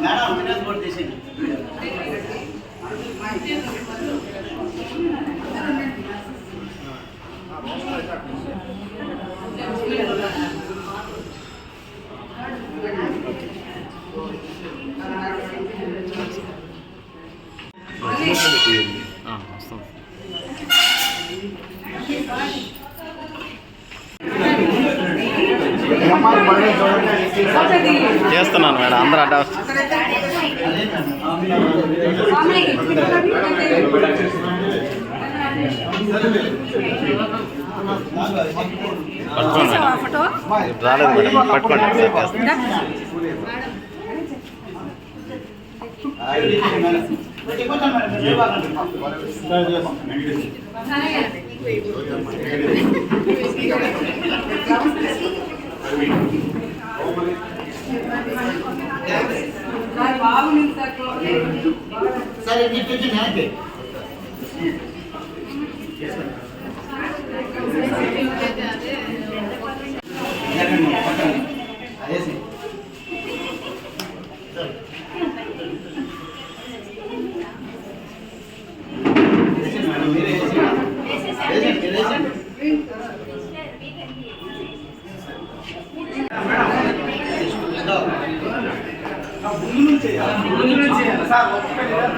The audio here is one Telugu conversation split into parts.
మేడం వినోద్ కూడా తీసేయండి వస్తాం చేస్తున్నాను మేడం అందరూ అడ్డా పట్టుకోండి మేడం. ఫోటో రాలేదు మేడం పట్టుకోండి చేస్తాను. సరే నీకు కొంచెం వెనక్కి అదేసి మీరే వేసేయండి మీరు వేసేయండి అందరు చేయొచ్చు బాగుంటుంది అందరు సార్ అందరూ సార్ మీరు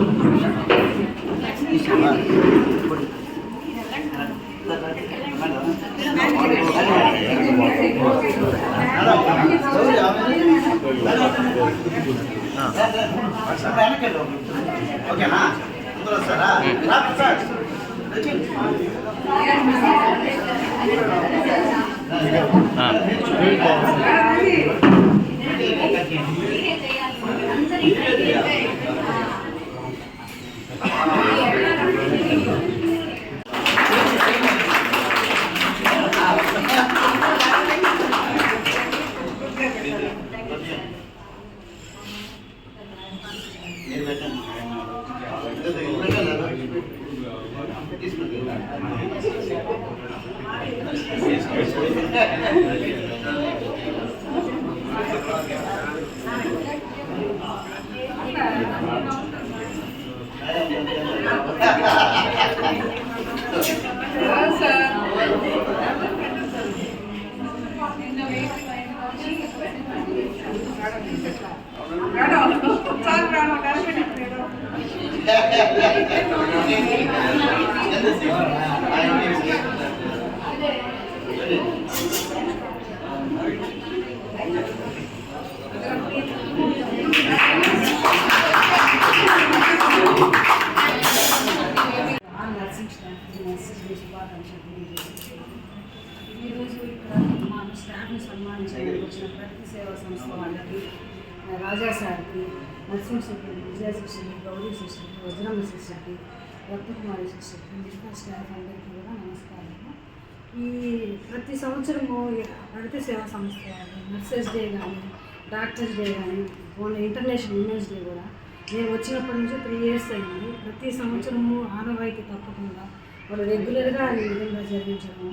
ఓకేనా రా, సార్ వచ్చేయండి. ఆ. నర్సింగ్ శుభాకాంక్షలు తెలియజేస్తున్నాను. ఈరోజు ఇక్కడ మా స్టాఫ్ని సన్మానించడానికి వచ్చిన ప్రతి సేవా సంస్థ వాళ్ళకి రాజా సార్కి నర్సింగ్ సిస్టర్కి విజయ సిస్టర్కి గౌరీ సిస్టర్కి వజ్రమ్మ సిస్టర్కి రత్నకుమారి సిస్టర్కి మిగతా స్టాఫ్ అందరికీ కూడా నమస్కారం ఈ ప్రతి సంవత్సరము ఈ ప్రగతి సేవా సంస్థ నర్సెస్ డే కానీ డాక్టర్స్ డే కానీ మొన్న ఇంటర్నేషనల్ ఉమెన్స్ డే కూడా నేను వచ్చినప్పటి నుంచి త్రీ ఇయర్స్ అయింది. ప్రతి సంవత్సరము ఆనవాయితీ తప్పకుండా వాళ్ళు రెగ్యులర్గా ఈ విధంగా జరిగించడం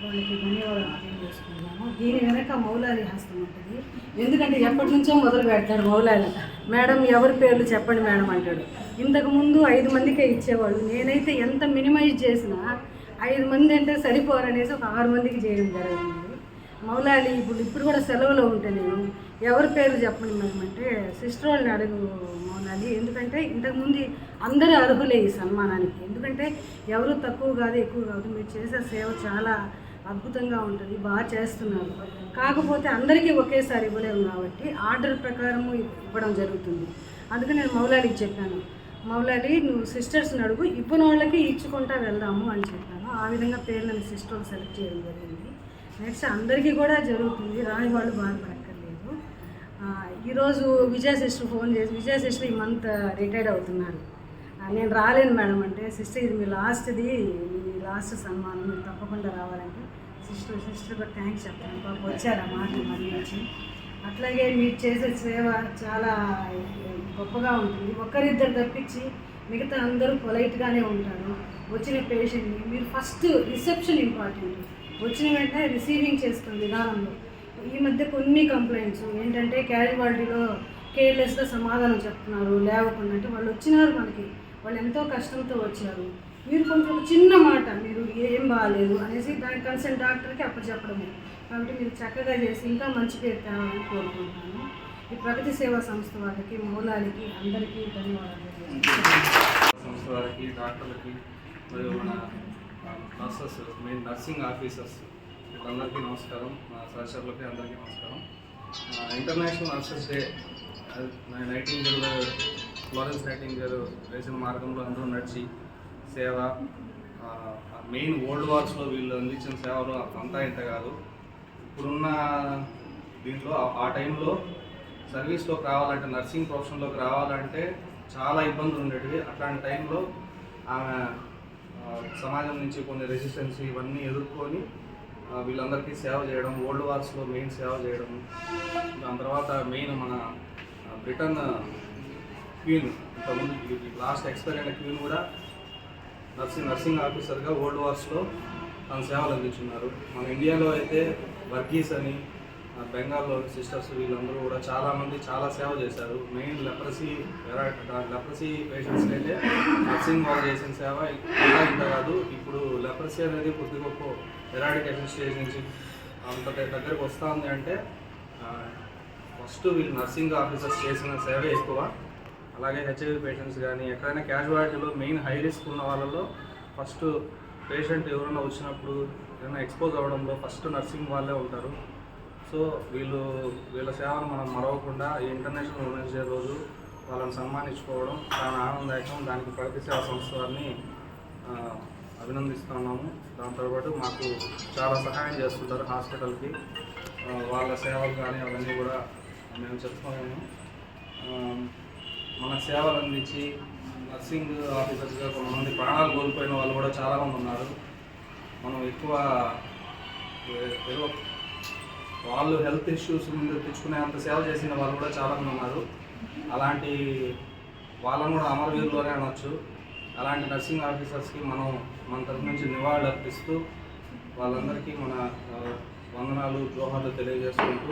వాళ్ళకి ధన్యవాదాలు తెలియజేసుకుంటున్నాను దీని వెనక మౌలాలి హస్తం ఉంటుంది. ఎందుకంటే ఎప్పటి నుంచో మొదలు పెడతాడు మౌలాలి. మేడం ఎవరి పేర్లు చెప్పండి మేడం అంటాడు. ఇంతకుముందు ఐదు మందికే ఇచ్చేవాళ్ళు. నేనైతే ఎంత మినిమైజ్ చేసినా ఐదు మంది అంటే సరిపోరనేసి ఒక ఆరు మందికి చేయడం జరిగింది. మౌలాలి ఇప్పుడు ఇప్పుడు కూడా సెలవులో ఉంటే నేను ఎవరి పేరు చెప్పండి మేమంటే సిస్టర్ వాళ్ళని అడుగు మౌనాలి. ఎందుకంటే ఇంతకుముందు అందరూ అర్హులే ఈ సన్మానానికి. ఎందుకంటే ఎవరు తక్కువ కాదు ఎక్కువ కాదు. మీరు చేసే సేవ చాలా అద్భుతంగా ఉంటుంది బాగా చేస్తున్నారు. కాకపోతే అందరికీ ఒకేసారి ఇవ్వలేము కాబట్టి ఆర్డర్ ప్రకారము ఇవ్వడం జరుగుతుంది. అందుకే నేను మౌలాలికి చెప్పాను. మౌలాలి నువ్వు సిస్టర్స్ని అడుగు ఇవ్వని వాళ్ళకి ఇచ్చుకుంటా వెళ్దాము అని చెప్పాను. ఆ విధంగా పేర్లను సిస్టర్ని సెలెక్ట్ చేయడం జరిగింది. నెక్స్ట్ అందరికీ కూడా జరుగుతుంది. రాని వాళ్ళు బాధపడక్కర్లేదు ఈరోజు విజయ సిస్టర్ ఫోన్ చేసి విజయ సిస్టర్ ఈ మంత్ రిటైర్డ్ అవుతున్నారు. నేను రాలేను మేడం అంటే సిస్టర్ ఇది మీ లాస్ట్ది మీ లాస్ట్ సన్మానం మీరు తప్పకుండా రావాలంటే సిస్టర్ సిస్టర్ కూడా థ్యాంక్స్ చెప్తాను. పాప వచ్చారు ఆ మాట మళ్ళీ వచ్చి. అట్లాగే మీరు చేసే సేవ చాలా గొప్పగా ఉంటుంది. ఒక్కరిద్దరు తప్పించి మిగతా అందరూ పొలైట్గానే ఉంటారు. వచ్చిన పేషెంట్ని మీరు ఫస్ట్ రిసెప్షన్ ఇంపార్టెంట్ వచ్చిన వెంటనే రిసీవింగ్ చేసుకున్న విధానంలో. ఈ మధ్య కొన్ని కంప్లైంట్స్ ఏంటంటే క్యాజువాలిటీలో కేర్లెస్గా సమాధానం చెప్తున్నారు లేవకుండా. అంటే వాళ్ళు వచ్చినారు మనకి వాళ్ళు ఎంతో కష్టంతో వచ్చారు. మీరు కొంచెం ఒక చిన్న మాట మీరు ఏం బాగాలేదు అనేసి దాని కన్సల్ట్ డాక్టర్కి అప్పచెప్పడమే. కాబట్టి మీరు చక్కగా చేసి ఇంకా మంచి పేరు తేవాలని కోరుకుంటున్నాను. ఈ ప్రగతి సేవా సంస్థ వాళ్ళకి మూలాలకి అందరికీ ధన్యవాదాలు. సంస్థ వాళ్ళకి డాక్టర్లకి మరియు మన నర్సెస్ మెయిన్ నర్సింగ్ ఆఫీసర్స్ అందరికీ నమస్కారం. మా సహచరులకి అందరికీ నమస్కారం. International nurses day Nightingale Florence Nightingale వేసిన మార్గంలో అందరూ నడిచి సేవ మెయిన్ ఓల్డ్ వార్స్లో వీళ్ళు అందించిన సేవలు అంతా ఇంత కాదు. ఇప్పుడున్న దీంట్లో ఆ- టైంలో సర్వీస్లోకి రావాలంటే నర్సింగ్ ప్రొఫెషన్లోకి రావాలంటే చాలా ఇబ్బందులు ఉండేటివి. అట్లాంటి టైంలో ఆమె సమాజం నుంచి కొన్ని రెసిస్టెన్స్ ఇవన్నీ ఎదుర్కొని వీళ్ళందరికీ సేవ చేయడం ఓల్డ్ వార్స్లో మెయిన్ సేవ చేయడం దాని తర్వాత మెయిన్ మన బ్రిటన్ క్వీన్ ఇంతకుముందు లాస్ట్ ఎక్స్పైర్ అయిన క్వీన్ కూడా నర్సింగ్ నర్సింగ్ ఆఫీసర్గా ఓల్డ్ వార్స్లో తన సేవలు అందించున్నారు. మన ఇండియాలో అయితే వర్గీస్ అని బెంగాల్లోని బెంగాల్లో సిస్టర్స్ వీళ్ళందరూ కూడా చాలామంది చాలా సేవ చేశారు. మెయిన్ లెప్రసీ లెప్రసీ పేషెంట్స్కి అయితే నర్సింగ్ వాళ్ళు చేసిన సేవ ఇంకా ఇంత కాదు. ఇప్పుడు లెప్రసీ అనేది కొద్ది గొప్ప ఎరాడికేషన్ స్టేజ్ నుంచి అంత దగ్గరకు వస్తుంది అంటే ఫస్ట్ వీళ్ళు నర్సింగ్ ఆఫీసర్స్ చేసిన సేవ ఎక్కువ. అలాగే హెచ్ఐవి పేషెంట్స్ కానీ ఎక్కడైనా క్యాజువాలిటీలో మెయిన్ హై రిస్క్ ఉన్న వాళ్ళలో ఫస్ట్ పేషెంట్ ఎవరైనా వచ్చినప్పుడు ఏదైనా ఎక్స్పోజ్ అవ్వడంలో ఫస్ట్ నర్సింగ్ వాళ్ళే ఉంటారు. సో వీళ్ళు వీళ్ళ సేవను మనం మరవకుండా ఈ ఇంటర్నేషనల్ ఉమెన్స్ డే రోజు వాళ్ళని సన్మానించుకోవడం చాలా ఆనందదాయకం. దానికి ప్రగతి సేవా సంస్థ వారిని ఆ, అభినందిస్తున్నాము. దాంతోపాటు మాకు చాలా సహాయం చేస్తుంటారు హాస్పిటల్కి. వాళ్ళ సేవలు కానీ అవన్నీ కూడా మేము చెప్తున్నాము. మన సేవలు అందించి నర్సింగ్ ఆఫీసర్స్గా కొంతమంది ప్రాణాలు కోల్పోయిన వాళ్ళు కూడా చాలామంది ఉన్నారు. మనం ఎక్కువ ఏదో వాళ్ళు హెల్త్ ఇష్యూస్ ముందు తెచ్చుకునే అంత సేవ చేసిన వాళ్ళు కూడా చాలామంది ఉన్నారు. అలాంటి వాళ్ళని కూడా అమరవీరులోనే అనొచ్చు. అలాంటి నర్సింగ్ ఆఫీసర్స్కి మనం మన తరఫు నుంచి నివాళులు అర్పిస్తూ వాళ్ళందరికీ మన వందనాలు జోహార్లు తెలియజేసుకుంటూ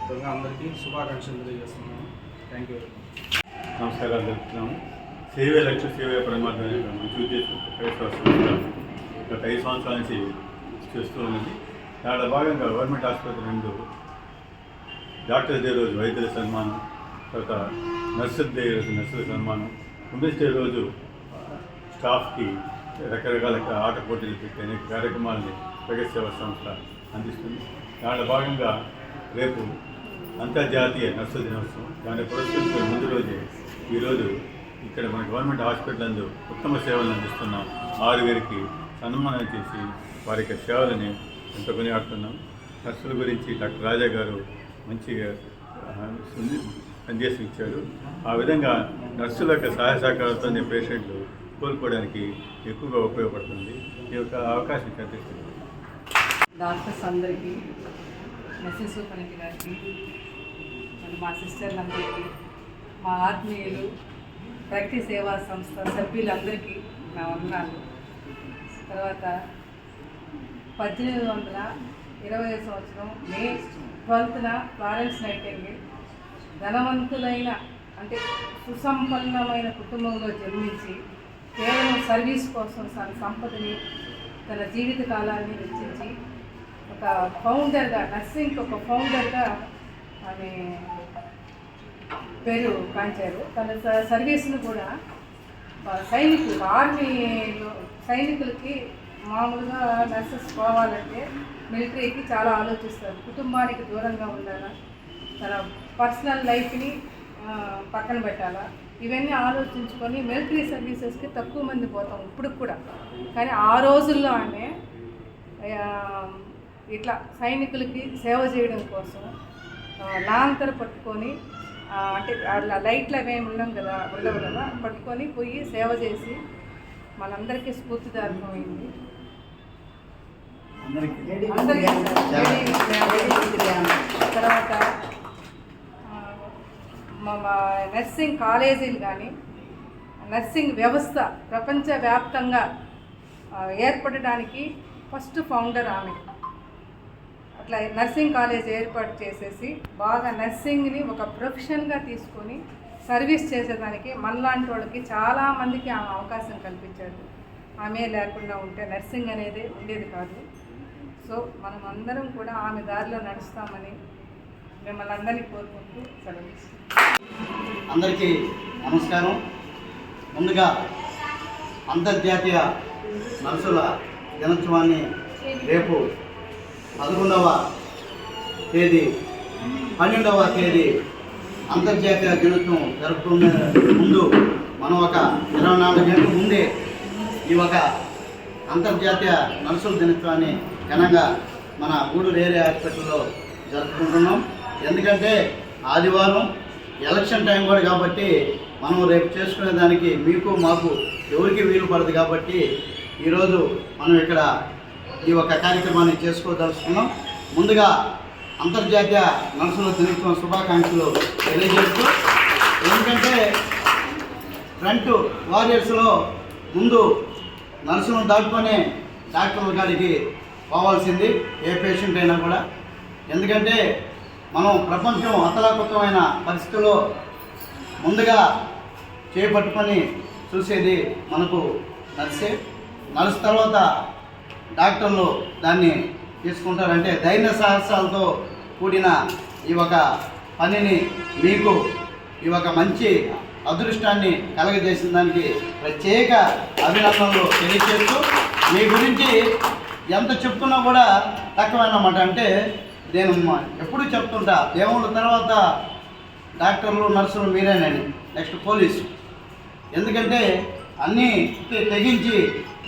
విధంగా అందరికీ శుభాకాంక్షలు తెలియజేస్తున్నాము థ్యాంక్ యూ నమస్కారాలు తెలుపుతున్నాము. సేవే లక్ష్య సేవే పరమాత్మ చూసి ఒక గత ఐదు సంవత్సరాల నుంచి చేస్తూ ఉన్నది. దాంట్లో భాగంగా గవర్నమెంట్ ఆసుపత్రి రెండు డాక్టర్ డే రోజు వైద్యుల సన్మానం తర్వాత నర్సుల డే రోజు నర్సుల సన్మానం ఉమెన్స్ డే రోజు స్టాఫ్కి రకరకాల ఆట పోటీలు పెట్టి అనేక కార్యక్రమాలని ప్రగతి సేవా సంస్థ అందిస్తుంది. దాంట్లో భాగంగా రేపు అంతర్జాతీయ నర్సుల దినోత్సవం. దాన్ని పురస్కరించుకునే ముందు రోజే ఈరోజు ఇక్కడ మన గవర్నమెంట్ హాస్పిటల్ నందు ఉత్తమ సేవలు అందిస్తున్న ఆరుగురికి సన్మానం చేసి వారి యొక్క సేవలని ఎంతో కొనియాడుతున్నాం. నర్సుల గురించి డాక్టర్ రాజా గారు మంచిగా పనిచేసి సందేశం ఇచ్చారు ఆ విధంగా నర్సుల యొక్క సహాయ సహకారంతో పేషెంట్లు కోలుకోవడానికి ఎక్కువగా ఉపయోగపడుతుంది. ఈ యొక్క అవకాశం కల్పిస్తుంది డాక్టర్స్ అందరికీ మెసేజ్ సూపరింటి గారికి మరి మా సిస్టర్లందరికీ మా ఆత్మీయులు ప్రగతి సేవా సంస్థ సభ్యులందరికీ నా వందనాలు. తర్వాత పద్దెనిమిది వందల ఇరవై సంవత్సరం మే ట్వెల్త్న ఫ్లారెన్స్ నైటింగేల్ ధనవంతులైన అంటే సుసంపన్నమైన కుటుంబంలో జన్మించి కేవలం సర్వీస్ కోసం తన సంపదని తన జీవిత కాలాన్ని వెచ్చించి ఒక ఫౌండర్గా నర్సింగ్కి ఒక ఫౌండర్గా ఆమె పేరు కాంచారు తన సర్వీస్ను కూడా సైనికులు ఆర్మీలో సైనికులకి మామూలుగా నర్సెస్ పోవాలంటే మిలిటరీకి చాలా ఆలోచిస్తారు. కుటుంబానికి దూరంగా ఉండాలా? తన పర్సనల్ లైఫ్ని పక్కన పెట్టాలా? ఇవన్నీ ఆలోచించుకొని మిలిటరీ సర్వీసెస్కి తక్కువ మంది పోతాం ఇప్పుడు కూడా. కానీ ఆ రోజుల్లో ఆమె ఇట్లా సైనికులకి సేవ చేయడం కోసం లాంతర్ లాంతర పట్టుకొని అంటే అట్లా లైట్లు అవేమి ఉండం కదా ఉండవు కదా? పట్టుకొని పోయి సేవ చేసి మనందరికీ స్ఫూర్తిదారకమైంది తర్వాత మా మా నర్సింగ్ కాలేజీలు కానీ నర్సింగ్ వ్యవస్థ ప్రపంచవ్యాప్తంగా ఏర్పడడానికి ఫస్ట్ ఫౌండర్ ఆమె. అట్లా నర్సింగ్ కాలేజ్ ఏర్పాటు చేసేసి బాగా నర్సింగ్ని ఒక ప్రొఫెషన్గా తీసుకొని సర్వీస్ చేసేదానికి మనలాంటి వాళ్ళకి చాలామందికి ఆమె అవకాశం కల్పించాడు ఆమె లేకుండా ఉంటే నర్సింగ్ అనేది ఉండేది కాదు. సో మనం అందరం కూడా ఆమె దారిలో నడుస్తామని మిమ్మల్ని అందరినీ కోరుకుంటూ సెలవు అందరికీ నమస్కారం. ముందుగా అంతర్జాతీయ నర్సుల దినోత్సవాన్ని రేపు పదకొండవ తేదీ పన్నెండవ తేదీ అంతర్జాతీయ దినోత్సవం జరుపుకునే ముందు మనం ఒక ఇరవై నాలుగు గంటల ముందే ఈ ఒక అంతర్జాతీయ నర్సుల దినోత్సవాన్ని ఘనంగా మన గూడూరు ఏరియా హాస్పిటల్లో జరుపుకుంటున్నాం. ఎందుకంటే ఆదివారం ఎలక్షన్ టైం కూడా కాబట్టి మనం రేపు చేసుకునే దానికి మీకు మాకు ఎవరికి వీలు పడదు కాబట్టి ఈరోజు మనం ఇక్కడ ఈ ఒక కార్యక్రమాన్ని చేసుకోదలుచుకున్నాం. ముందుగా అంతర్జాతీయ నర్సుల దినోత్సవం శుభాకాంక్షలు తెలియజేస్తూ ఎందుకంటే ఫ్రంట్ వారియర్స్లో ముందు నర్సులను దాటుకొని డాక్టర్ల కాడికి పోవాల్సింది ఏ పేషెంట్ అయినా కూడా. ఎందుకంటే మనం ప్రపంచం అతలాకుతమైన పరిస్థితుల్లో ముందుగా చేపట్టుకొని చూసేది మనకు నర్సే. నర్స్ తర్వాత డాక్టర్లు దాన్ని తీసుకుంటారంటే ధైర్య సాహసాలతో కూడిన ఈ ఒక పనిని మీకు ఈ ఒక మంచి అదృష్టాన్ని కలగజేసిన దానికి ప్రత్యేక అభినందనలు తెలియజేస్తూ మీ గురించి ఎంత చెప్తున్నా కూడా తక్కువైనమాట. అంటే నేను ఎప్పుడు చెప్తుంటా దేవుళ్ళ తర్వాత డాక్టర్లు నర్సులు మీరేనండి నెక్స్ట్ పోలీసు. ఎందుకంటే అన్నీ తెగించి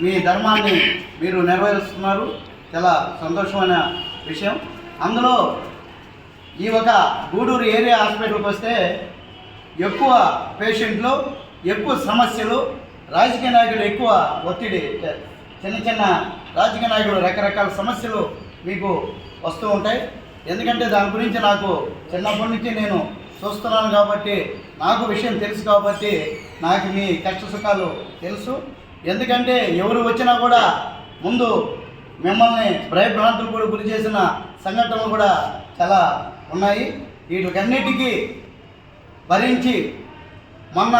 మీ ధర్మాన్ని మీరు నెరవేరుస్తున్నారు. చాలా సంతోషమైన విషయం. అందులో ఈ ఒక గూడూరు ఏరియా హాస్పిటల్కి వస్తే ఎక్కువ పేషెంట్లు ఎక్కువ సమస్యలు రాజకీయ నాయకులు ఎక్కువ ఒత్తిడి చిన్న చిన్న రాజకీయ నాయకులు రకరకాల సమస్యలు మీకు వస్తూ ఉంటాయి. ఎందుకంటే దాని గురించి నాకు చిన్నప్పటి నుంచి నేను చూస్తున్నాను కాబట్టి నాకు విషయం తెలుసు కాబట్టి నాకు మీ కష్ట సుఖాలు తెలుసు. ఎందుకంటే ఎవరు వచ్చినా కూడా ముందు మిమ్మల్ని భయభ్రాంతులు కూడా గురి చేసిన సంఘటనలు కూడా చాలా ఉన్నాయి. వీటికన్నిటికీ భరించి మొన్న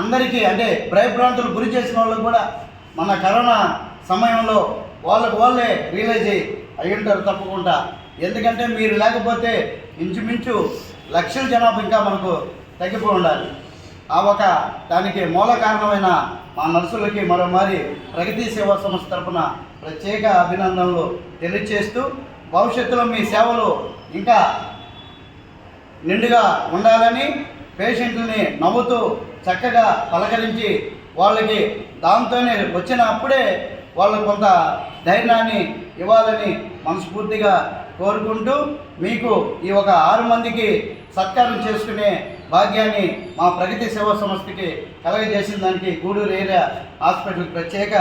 అందరికీ అంటే భయభ్రాంతులు గురి చేసిన వాళ్ళకు కూడా మన కరోనా సమయంలో వాళ్ళకు వాళ్ళే రియలైజ్ అయ్యి అయ్యుంటారు ఉంటారు తప్పకుండా. ఎందుకంటే మీరు లేకపోతే ఇంచుమించు లక్షల జనాభా ఇంకా మనకు తగ్గిపోయి ఉండాలి. ఆ ఒక దానికి మూల కారణమైన మా నర్సులకి మరోమారి ప్రగతి సేవా సంస్థ తరపున ప్రత్యేక అభినందనలు తెలియచేస్తూ భవిష్యత్తులో మీ సేవలు ఇంకా నిండుగా ఉండాలని పేషెంట్లని నవ్వుతూ చక్కగా పలకరించి వాళ్ళకి దాంతోనే వచ్చినప్పుడే వాళ్ళకు కొంత ధైర్యాన్ని ఇవ్వాలని మనస్ఫూర్తిగా కోరుకుంటూ మీకు ఈ ఒక ఆరు మందికి సత్కారం చేసుకునే భాగ్యాన్ని మా ప్రగతి సేవా సంస్థకి కలగజేసిన దానికి గూడూరు ఏరియా హాస్పిటల్ ప్రత్యేక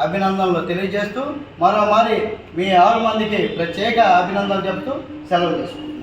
అభినందనలు తెలియజేస్తూ మరోమారి మీ ఆరు మందికి ప్రత్యేక అభినందనలు చెబుతూ సెలవు తీసుకుంటాం